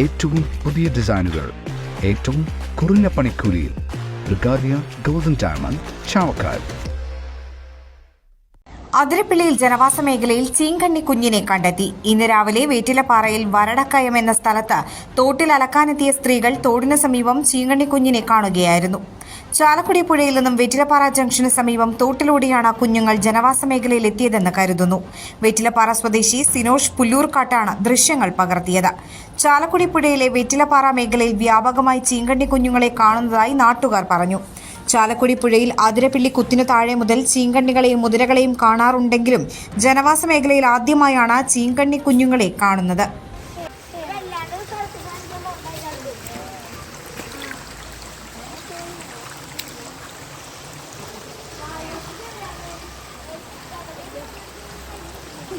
ഏറ്റവും പുതിയ ഡിസൈനുകൾ ഏറ്റവും കുറഞ്ഞ പണിക്കൂലിയിൽ. ബ്രിഗാദിയ ഗോൾഡൻ ഡയമണ്ട് ചാവക്കാൽ അതിരപ്പിള്ളിയിൽ ജനവാസ മേഖലയിൽ ചീങ്കണ്ണി കുഞ്ഞിനെ കണ്ടെത്തി. ഇന്ന് രാവിലെ വേറ്റിലപ്പാറയിൽ വരടക്കയം എന്ന സ്ഥലത്ത് തോട്ടിൽ അലക്കാനെത്തിയ സ്ത്രീകൾ തോടിന് സമീപം ചീങ്കണ്ണി കുഞ്ഞിനെ കാണുകയായിരുന്നു. ചാലക്കുടി പുഴയിൽ നിന്നും വെറ്റിലപ്പാറ ജംഗ്ഷന് സമീപം തോട്ടിലൂടെയാണ് കുഞ്ഞുങ്ങൾ ജനവാസ മേഖലയിൽ എത്തിയതെന്ന് കരുതുന്നു. വെറ്റിലപ്പാറ സ്വദേശി സിനോഷ് പുല്ലൂർക്കാട്ടാണ് ദൃശ്യങ്ങൾ പകർത്തിയത്. ചാലക്കുടി പുഴയിലെ വെറ്റിലപ്പാറ മേഖലയിൽ വ്യാപകമായി ചീങ്കണ്ണി കുഞ്ഞുങ്ങളെ കാണുന്നതായി നാട്ടുകാർ പറഞ്ഞു. ചാലക്കുടി പുഴയിൽ അതിരപ്പിള്ളി കുത്തിനു താഴെ മുതൽ ചീങ്കണ്ണികളെയും മുതിരകളെയും കാണാറുണ്ടെങ്കിലും ജനവാസ മേഖലയിൽ ആദ്യമായാണ് ചീങ്കണ്ണി കുഞ്ഞുങ്ങളെ കാണുന്നത്.